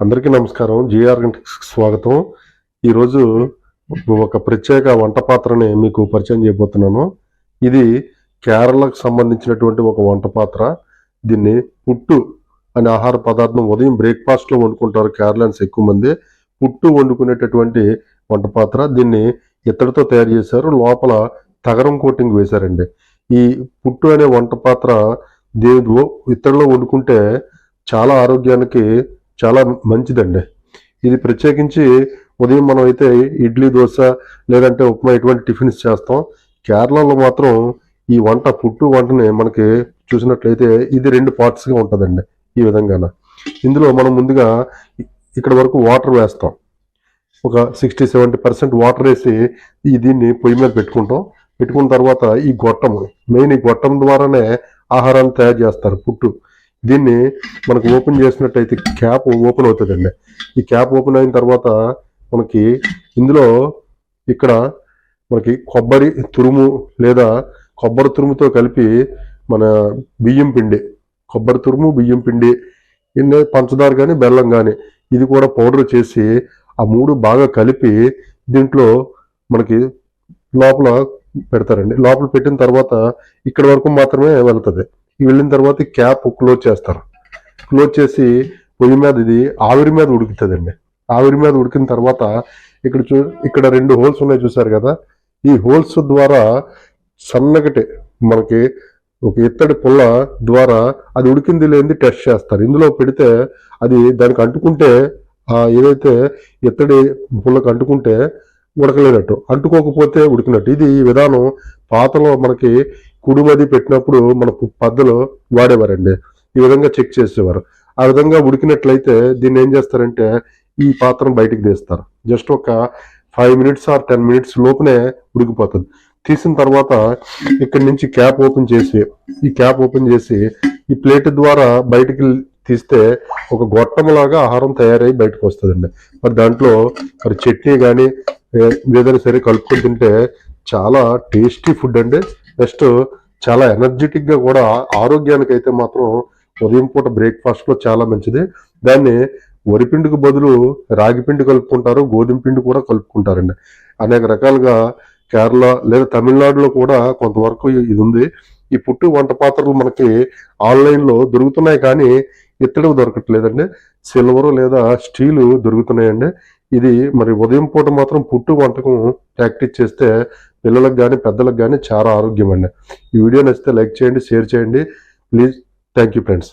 అందరికీ నమస్కారం. జిఆర్ స్వాగతం. ఈరోజు ఒక ప్రత్యేక వంట పాత్రని మీకు పరిచయం చేయబోతున్నాను. ఇది కేరళకు సంబంధించినటువంటి ఒక వంట పాత్ర దీన్ని పుట్టు అనే ఆహార పదార్థం ఉదయం బ్రేక్ఫాస్ట్లో వండుకుంటారు కేరళన్స్ ఎక్కువ మంది. పుట్టు వండుకునేటటువంటి వంట పాత్ర దీన్ని ఇత్తడితో తయారు చేశారు. లోపల తగరం కోటింగ్ వేశారండి. ఈ పుట్టు అనే వంట పాత్ర దీని ఇత్తడిలో వండుకుంటే చాలా ఆరోగ్యానికి చాలా మంచిదండి. ఇది ప్రత్యేకించి ఉదయం మనం అయితే ఇడ్లీ దోశ లేదంటే ఉప్మా ఇటువంటి టిఫిన్స్ చేస్తాం. కేరళలో మాత్రం ఈ వంట పుట్టు వంటని మనకి చూసినట్లయితే ఇది రెండు పార్ట్స్గా ఉంటుందండి ఈ విధంగాన. ఇందులో మనం ముందుగా ఇక్కడ వరకు వాటర్ వేస్తాం. ఒక సిక్స్టీ సెవెంటీ పర్సెంట్ వాటర్ వేసి ఈ దీన్ని పొయ్యి మీద పెట్టుకుంటాం. పెట్టుకున్న తర్వాత ఈ గొట్టం మెయిన్ ఈ గొట్టం ద్వారానే ఆహారాన్ని తయారు చేస్తారు పుట్టు. దీన్ని మనకు ఓపెన్ చేసినట్టయితే క్యాప్ ఓపెన్ అవుతుందండి. ఈ క్యాప్ ఓపెన్ అయిన తర్వాత మనకి ఇందులో ఇక్కడ మనకి కొబ్బరి తురుము లేదా కొబ్బరి తురుముతో కలిపి మన బియ్యం పిండి కొబ్బరి తురుము బియ్యం పిండి ఇన్ని పంచదార కానీ బెల్లం కానీ ఇది కూడా పౌడర్ చేసి ఆ మూడు బాగా కలిపి దీంట్లో మనకి లోపల పెడతారండి. లోపల పెట్టిన తర్వాత ఇక్కడ వరకు మాత్రమే వెళ్తుంది. వెళ్ళిన తర్వాత క్యాప్ క్లోజ్ చేస్తారు. క్లోజ్ చేసి పొయ్యి మీద ఇది ఆవిరి మీద ఉడుకుతుందండి. ఆవిరి మీద ఉడికిన తర్వాత ఇక్కడ చూ ఇక్కడ రెండు హోల్స్ ఉన్నాయి చూసారు కదా? ఈ హోల్స్ ద్వారా సన్నగటి మనకి ఒక ఇత్తడి పుల్ల ద్వారా అది ఉడికింది లేనిది టెస్ట్ చేస్తారు. ఇందులో పెడితే అది దానికి అంటుకుంటే ఏదైతే ఇత్తడి పుల్లకు అంటుకుంటే ఉడకలేనట్టు. అంటుకోకపోతే ఉడికినట్టు. ఇది ఈ విధానం పాతలో మనకి కుడుమది పెట్టినప్పుడు మన పద్దలో వాడేవారండి. ఈ విధంగా చెక్ చేసేవారు. ఆ విధంగా ఉడికినట్లయితే దీన్ని ఏం చేస్తారంటే ఈ పాత్రను బయటికి తీస్తారు. జస్ట్ ఒక five minutes or ten minutes లోపునే ఉడికిపోతుంది. తీసిన తర్వాత ఇక్కడి నుంచి క్యాప్ ఓపెన్ చేసి ఈ క్యాప్ ఓపెన్ చేసి ఈ ప్లేట్ ద్వారా బయటికి తీస్తే ఒక గొట్టంలాగా ఆహారం తయారై బయటకు వస్తుందండి. మరి దాంట్లో మరి చట్నీ కానీ ఏదైనా సరే కలుపుకొని తింటే చాలా టేస్టీ ఫుడ్ అండి. నెక్స్ట్ చాలా ఎనర్జెటిక్గా కూడా ఆరోగ్యానికి అయితే మాత్రం ఉదయం పూట బ్రేక్ఫాస్ట్లో చాలా మంచిది. దాన్ని వరిపిండికి బదులు రాగి పిండి కలుపుకుంటారు గోధుమ పిండి కూడా కలుపుకుంటారండి. అనేక రకాలుగా కేరళ లేదా తమిళనాడులో కూడా కొంతవరకు ఇది ఉంది. ఈ పుట్టు వంట పాత్రలు మనకి ఆన్లైన్లో దొరుకుతున్నాయి కానీ ఇత్తడి దొరకట్లేదండి. సిల్వర్ లేదా స్టీలు దొరుకుతున్నాయండి. ఇది మరి ఉదయం పూట మాత్రం పుట్టు వంటకం ప్రాక్టీస్ చేస్తే పిల్లలకు కానీ పెద్దలకు కానీ చాలా ఆరోగ్యం అండి ఈ వీడియో నచ్చితే లైక్ చేయండి షేర్ చేయండి. Please thank you friends.